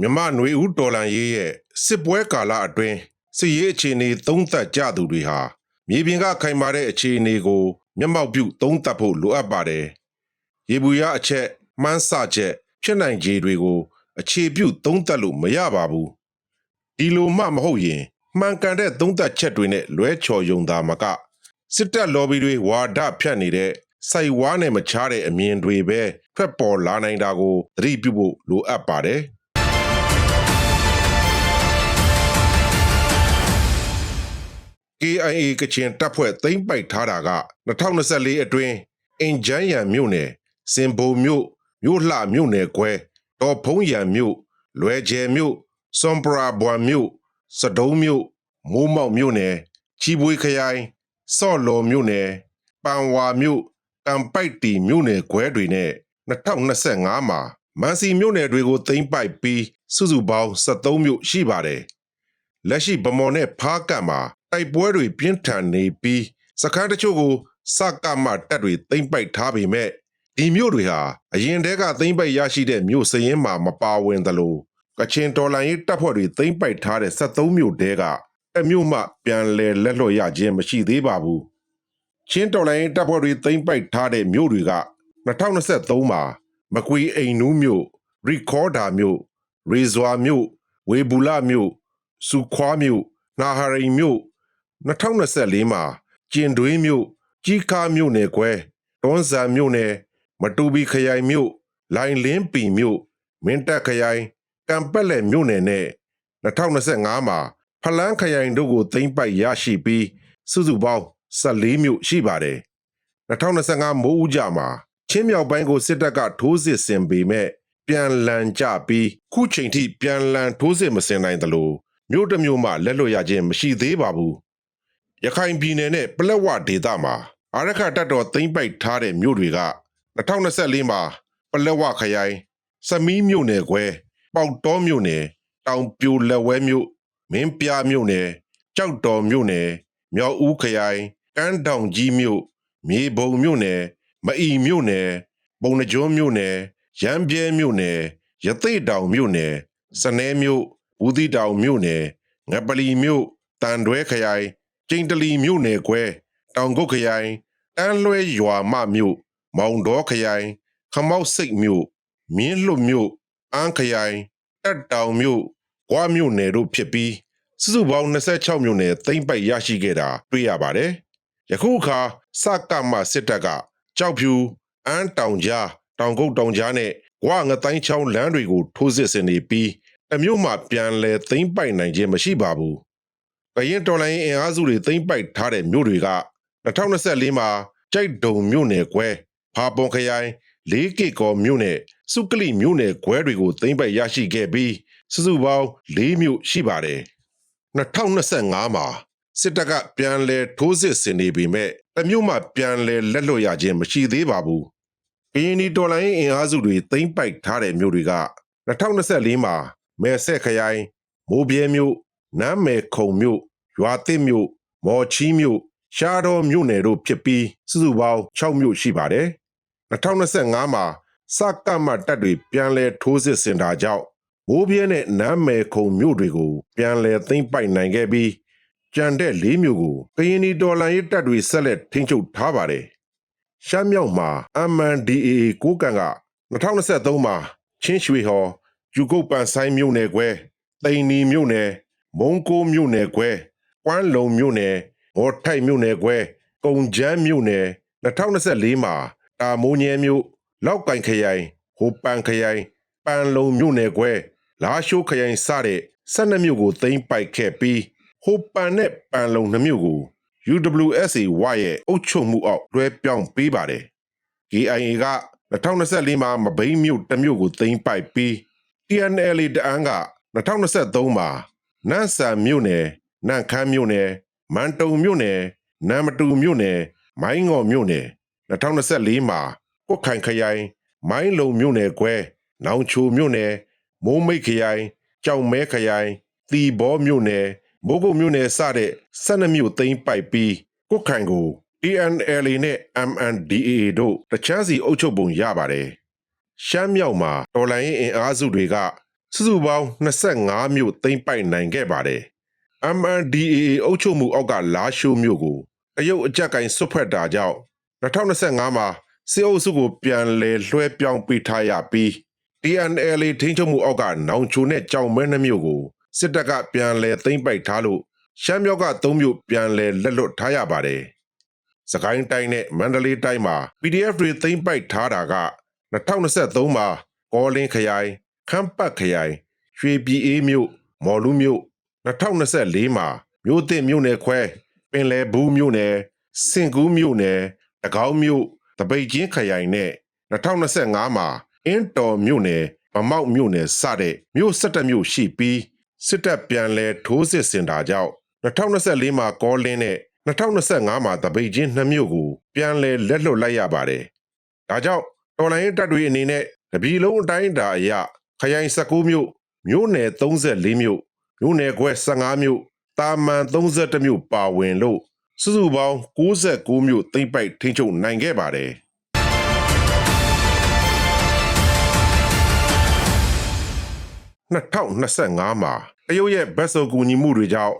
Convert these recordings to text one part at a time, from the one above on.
မြမနွေဦးတော်လန်ရေးရဲ့စစ်ပွဲကာလအတွင်းစစ်ရေးအခြေအနေသုံးသပ်ကြသူတွေဟာမြေပြင်ကခိုင်မာတဲ့အခြေအနေကိုမျက်မှောက်ပြုသုံးသပ်ဖို့လိုအပ်ပါတယ်။ရေဘူးရအချက်မှန်းဆချက်ဖြစ်နိုင်ခြေတွေကို အခြေပြုသုံးသပ်လို့မရပါဘူး။ဒီလိုမှမဟုတ်ရင်မှန်ကန်တဲ့သုံးသပ်ချက်တွေနဲ့လွဲချော်ယုံတာမကစစ်တပ်လော်ဘီတွေဝါဒဖြတ်နေတဲ့စိုက်ဝါးနဲ့မချတဲ့အမြင်တွေပဲထွက်ပေါ်လာနိုင်တာကိုသတိပြုဖို့လိုအပ်ပါတယ်။ KIA ကချင်တပ်ဖွဲ့သိမ်းပိုက်ထားတာက2024အတွင်းအင်ဂျန်ရန်မြို့နယ်စင်ဘုံမြို့မြို့လှမြို့နယ်ခွဲတော်ဖုံးရန်မြို့လွယ်ကျဲမြို့စွန်ပရာဘွမ်မြို့စတုံးမြို့မိုးမောက်မြို့နယ်ချီပွေခရိုင်စော့လော်မြို့နယ်ပန်ဝါမြို့တံပိုက်တီမြို့နယ်ခွဲတွေနဲ့2025မှာမန်စီမြို့နယ်တွေကိုသိမ်းပိုက်ပြီးစုစုပေါင်း73မြို့ရှိပါတယ်လက်ရှိဗမော်နဲ့ဖားကတ်မှာ တိုက်ပွဲတွေပြင်းထန်နေပြီးစခန်းတချို့ကိုစကမတက်တွေသိမ့်ပိုက်ထားပေမဲ့ဒီမြို့တွေဟာအရင်တည်းကသိမ့်ပိုက်ရရှိတဲ့မြို့စရင်မှာမပါဝင်သလိုကချင်တော်လိုင်းရေးတပ်ဖွဲ့တွေသိမ့်ပိုက်ထားတဲ့73မြို့တဲကအမြို့မှပြန်လည်လက်လွတ်ရခြင်းမရှိသေးပါဘူးချင်းတော်လိုင်းရေးတပ်ဖွဲ့တွေသိမ့်ပိုက်ထားတဲ့မြို့တွေက2023မှာမကွေအိမ်နူးမြို့ရီကော်ဒါမြို့ရေဇွာမြို့ဝေဘူလာမြို့စုခွားမြို့နာဟာရိန်မြို့ 2024မှာကျင်တွင်းမြို့ကြီးကားမြို့နယ်ခွဲတွန်းဆန်မြို့နယ်မတူပီခရိုင်မြို့လိုင်လင်းပီမြို့မင်းတပ်ခရိုင်ကံပက်လက်မြို့နယ်နဲ့2025မှာဖလန်းခရိုင်တို့ကိုသိမ်းပိုက်ရရှိပြီးစုစုပေါင်း14မြို့ရှိပါတယ်2025မိုးဦးကြမှာချင်းမြောက်ပိုင်းကိုစစ်တပ်ကထိုးစစ်ဆင်ပေမဲ့ပြန်လန်ကြပြီးခုချိန်ထိပြန်လန်ထိုးစစ်မဆင်နိုင်သလိုမြို့တစ်မြို့မှလက်လွတ်ရခြင်းမရှိသေးပါဘူး ရခိုင်ပြည်နယ်နဲ့ပလက်ဝဒေသမှာအာရခတပ်တော်သိမ်းပိုက်ထားတဲ့မြို့တွေက2024မှာပလက်ဝခရိုင်စမီးမြို့နယ်ခွဲပေါက်တော်မြို့နယ်တောင်ပြိုလက်ဝဲမြို့မင်းပြမြို့နယ်ကြောက်တော်မြို့နယ်မြောက်ဦးခရိုင်ကန်းတောင်ကြီးမြို့မြေဘုံမြို့နယ်မအီမြို့နယ်ပုံနှကျွန်းမြို့နယ်ရမ်းပြဲမြို့နယ်ရသိတောင်မြို့နယ်စနဲမြို့ဘူးသီတောင်မြို့နယ်ငပလီမြို့တန်တွဲခရိုင် ကျိန်တလီမြို့နယ်ခွဲတောင်ကုတ်ခရိုင်တန်းလွဲရွာမမြို့မောင်တော်ခရိုင် ခမောက်စိတ်မြို့မြင်းလွတ်မြို့အန်းခရိုင်တက်တောင်မြို့ဂွားမြို့နယ်တို့ဖြစ်ပြီးစုစုပေါင်း26မြို့နယ်သိမ့်ပိုက်ရရှိခဲ့တာတွေ့ရပါတယ်။ယခုအခါစကမစစ်တပ်ကကြောက်ဖြူအန်းတောင်ကြားတောင်ကုတ်တောင်ကြားနဲ့ဂွားငတိုင်းချောင်းလမ်းတွေကိုထိုးစစ်ဆင်နေပြီးအမျိုးမှပြန်လဲသိမ့်ပိုက်နိုင်ခြင်းမရှိပါဘူး။ ကရင်တော်လိုင်းအင်အားစုတွေသိမ့်ပိုက်ထားတဲ့မြို့တွေက2024မှာကြိုက်ဒုံမြို့နယ်ကွဲဖာပွန်ခရိုင်လေးကီကောမြို့နယ်စုကလိမြို့နယ်ခွဲတွေကိုသိမ့်ပိုက်ရရှိခဲ့ပြီးစုစုပေါင်း၄မြို့ရှိပါတယ်2025မှာစစ်တပ်ကပြန်လဲထိုးစစ်ဆင်နေပေမဲ့တမျိုးမှပြန်လဲလက်လွတ်ရခြင်းမရှိသေးပါဘူးကရင်ဒီတော်လိုင်းအင်အားစုတွေသိမ့်ပိုက်ထားတဲ့မြို့တွေက2024မှာမဲဆက်ခရိုင်မိုးပြဲမြို့ နမ်းမယ်ခုံမြို့ရွာတစ်မြို့မော်ချီမြို့ရှားတော်မြို့နယ်တို့ဖြစ်ပြီးစုစုပေါင်း6မြို့ရှိပါတယ်2025မှာစကမတက်တွေပြန်လဲထိုးစစ်ဆင်တာကြောင့်မိုးပြဲနဲ့နမ်းမယ်ခုံမြို့တွေကို ပြန်လဲသိမ့်ပိုက်နိုင်ခဲ့ပြီးကြံတဲ့၄မြို့ကိုကရင်နီတော်လှန်ရေးတပ်တွေဆက်လက်ထိန်းချုပ်ထားပါတယ်ရှမ်းမြောက်မှာ MNDAA ကိုကန်က2023မှာချင်းရွှေဟော်ကျူကုတ်ပန်ဆိုင်မြို့နယ်ခွဲတိန်နီမြို့နယ် မုံကိုမြို့နယ်ခွဲကွမ်းလုံမြို့နယ်မော်ထိုက်မြို့နယ်ခွဲကုံချမ်းမြို့နယ်2024မှာတာမိုးညဲမြို့လောက်ကင်ခရိုင်ဟိုပန်ခရိုင်ပန်လုံမြို့နယ်ခွဲလာရှိုးခရိုင်စတဲ့12မြို့ကိုသိမ်းပိုက်ခဲ့ပြီးဟိုပန်နဲ့ပန်လုံနှမြို့ကို UWSA ဝရဲ့အုပ်ချုပ်မှုအောက်လွှဲပြောင်းပေးပါတယ် KIA က2024မှာမဘိန်းမြို့တစ်မြို့ကိုသိမ်းပိုက်ပြီး TNLA တအန်းက2023မှာ နန့်ဆန်မြို့နယ်နန့်ခမ်းမြို့နယ်မန်တုံမြို့နယ်နမ်မတူမြို့နယ်မိုင်းငေါ်မြို့နယ်2024မှာကုတ်ခိုင်ခရိုင်မိုင်းလုံမြို့နယ်ခွဲနောင်ချိုမြို့နယ်မိုးမိတ်ခရိုင်ကြောင်မဲခရိုင်တီဘောမြို့နယ်မိုးကုတ်မြို့နယ်စတဲ့12မြို့သိမ်းပိုက်ပြီးကုတ်ခိုင်ကို TNLA နဲ့ MNDAA တို့တချမ်းစီအုပ်ချုပ်ပုံရပါတယ်။ရှမ်းမြောက်မှာတော်လိုင်းအင်အားစုတွေက စုစုပေါင်း25မြို့သိမ်းပိုက်နိုင်ခဲ့ပါတယ် MNDAA အုပ်ချုပ်မှုအောက်ကလာရှိုးမြို့ကိုတရုတ်အကြက်ကင်ဆွတ်ဖက်တာကြောင့်2025မှာစစ်အုပ်စုကိုပြန်လည်လွှဲပြောင်းပေးထားရပြီး TNLA ထိန်းချုပ်မှုအောက်ကနောင်ချိုနဲ့ကြောင်မဲနှမြို့ကိုစစ်တပ်ကပြန်လည်သိမ်းပိုက်ထားလို့ရှမ်းမြောက်က၃မြို့ပြန်လည်လက်လွတ်ထားရပါတယ်။စကိုင်းတိုင်းနဲ့မန္တလေးတိုင်းမှာ PDF တွေသိမ်းပိုက်ထားတာက2023မှာကောလင်းခရိုင် ခမ်းပတ်ခရိုင်ရွှေပြည်အေးမြို့မော်လူမြို့2024မှာမြို့သစ်မြို့နယ်ခွဲပင်လယ်ဘူးမြို့နယ်စင်ကူးမြို့နယ်တကောင်းမြို့တပိတ်ချင်းခရိုင်နဲ့2025မှာအင်းတော်မြို့နယ်ဗမောက်မြို့နယ်စတဲ့မြို့17မြို့ရှိပြီးစစ်တပ်ပြန်လည်ထိုးစစ်ဆင်တာကြောင့်2024မှာကောလင်းနဲ့2025မှာတပိတ်ချင်းနှစ်မြို့ကိုပြန်လည်လက်လွတ်လိုက်ရပါတယ်။ဒါကြောင့်တော်လိုင်းတပ်တွေအနေနဲ့တပြည်လုံးအတိုင်းအတာအရ ခရိုင်19မြို့မြို့နယ်34မြို့မြို့နယ်ခွဲ15မြို့တာမန်32မြို့ပါဝင်လို့စုစုပေါင်း69မြို့သိမ့်ပိုက်ထိန်းချုပ်နိုင်ခဲ့ပါတယ်။2025မှာတရုတ်ရဲ့ဘက်စုံကူညီမှုတွေကြောင့်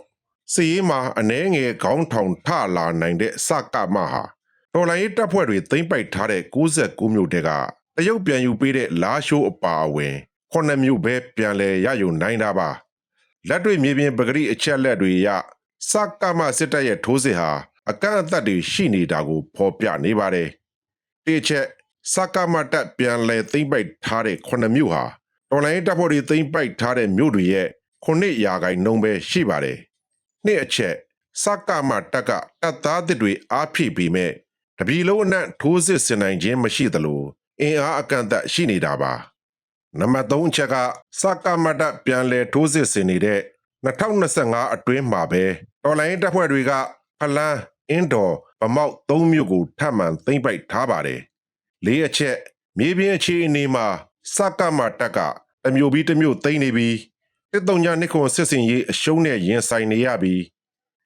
စီးရေးမှာအနှဲငယ်ခေါင်းထောင်ထလာနိုင်တဲ့စကမဟာတော်လိုင်းရေးတပ်ဖွဲ့တွေသိမ့်ပိုက်ထားတဲ့69မြို့တဲကတရုတ်ပြန်ယူပေးတဲ့လာရှိုးအပါအဝင် ခုနှစ်မြို့ပဲပြန်လဲရယူနိုင်တာပါလက်တွေ့မြေပြင်ပဂရိအချက်လက်တွေအရစကမစစ်တပ်ရဲ့ထိုးစစ်ဟာအကန့်အသတ်တွေရှိနေတာကိုဖော်ပြနေပါတယ်တိချက်စကမတက်ပြန်လဲသိမ့်ပိုက်ထားတဲ့ခုနှစ်မြို့ဟာတော်လိုင်းတပ်ဖွဲ့တွေသိမ်းပိုက်ထားတဲ့မြို့တွေရဲ့ခုနှစ်ရာခိုင်နှုန်းပဲရှိပါတယ်။နှစ်အချက်စကမတက်ကတပ်သားတစ်တွေအားဖြည့်ပြီးမဲ့တပီလုံးအနက်ထိုးစစ်ဆင်နိုင်ခြင်းမရှိသလိုအင်အားအကန့်အသတ်ရှိနေတာပါ။ နံပါတ်3အချက်ကစကမတက်ပြန်လည်ထိုးစစ်ဆင်နေတဲ့2025အတွင်းမှာပဲတော်လိုင်းတပ်ဖွဲ့တွေကဖလန်းအင်းတော်ဗမောက်၃မြို့ကိုထပ်မံသိမ်းပိုက်ထားပါတယ်။လေးအချက်မြေပြင်အခြေအနေမှာစကမတက်ကတမျိုးပြီးတမျိုးသိမ့်နေပြီးတစ်တုံညာနှစ်ခွန်စစ်စင်ရေးအရှုံးနဲ့ရင်ဆိုင်နေရပြီး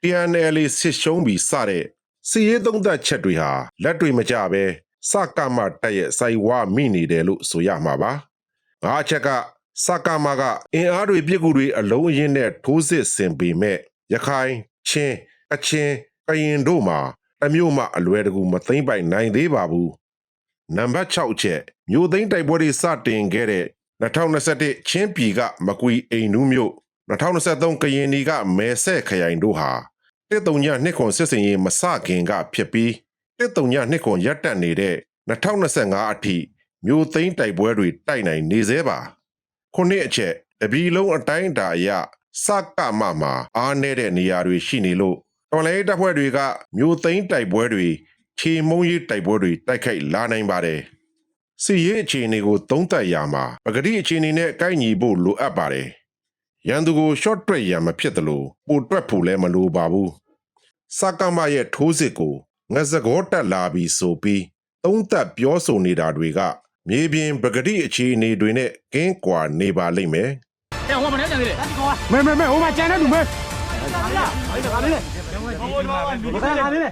TNL စစ်ရှုံးပြီးစတဲ့စီရေးသုံးသက်ချက်တွေဟာလက်တွေမကြပဲစကမတက်ရဲ့စိုက်ဝါမိနေတယ်လို့ဆိုရမှာပါ ငါးချက်ကစကမကအင်အားတွေပြစ်ကူတွေအလုံးအင်းနဲ့ထိုးစစ်ဆင်ပေမဲ့ရခိုင်ချင်းအချင်းကရင်တို့မှာအမျိုးမှအလွယ်တကူမသိမ့်ပိုင်နိုင်သေးပါဘူးနံပါတ်6ချက်မြို့သိမ်းတိုက်ပွဲတွေစတင်ခဲ့တဲ့2021ချင်းပြည်ကမကွီအိမ်နူးမြို့2023ကရင်နီကမဲဆဲခရိုင်တို့ဟာတစ်တုံညနှစ်ခွန်စစ်စင်ရေးမစခင်ကဖြစ်ပြီးတစ်တုံညနှစ်ခွန်ရပ်တက်နေတဲ့2025အထိ မြို့သိမ်းတိုက်ပွဲတွေတိုက်နိုင်နေသေးပါခုနှစ်အချက်တပီလုံးအတိုင်းအတာအရစကမမှာအားနည်းတဲ့နေရာတွေရှိနေလို့တော်လဲတပ်ဖွဲ့တွေကမြို့သိမ်းတိုက်ပွဲတွေခြေမုံရေးတိုက်ပွဲတွေတိုက်ခိုက်လာနိုင်ပါတယ်စီရေးအခြေအနေကိုသုံးသပ်ရမှာပဂတိအခြေအနေနဲ့ကိုက်ညီဖို့လိုအပ်ပါတယ်ရန်သူကို short တွက်ရမှာဖြစ်တယ်လို့ပိုတွက်ဖို့လည်းမလိုပါဘူးစကမရဲ့ထိုးစစ်ကိုငစကောတက်လာပြီးဆိုပြီးသုံးသပ်ပြောဆိုနေတာတွေက မြေပြင်ပဂတိအခြေအနေတွေနဲ့ကင်းကွာနေပါလိမ့်မယ်။တဲ့ဟိုမှာလည်းကြံသေးတယ်။ဒီကောင်ကမဲမဲမဲဟိုမှာကျန်တဲ့လူမဲဟိုဒီမှာလေးလေ။ဟိုဒီမှာလူခဏခဏလေး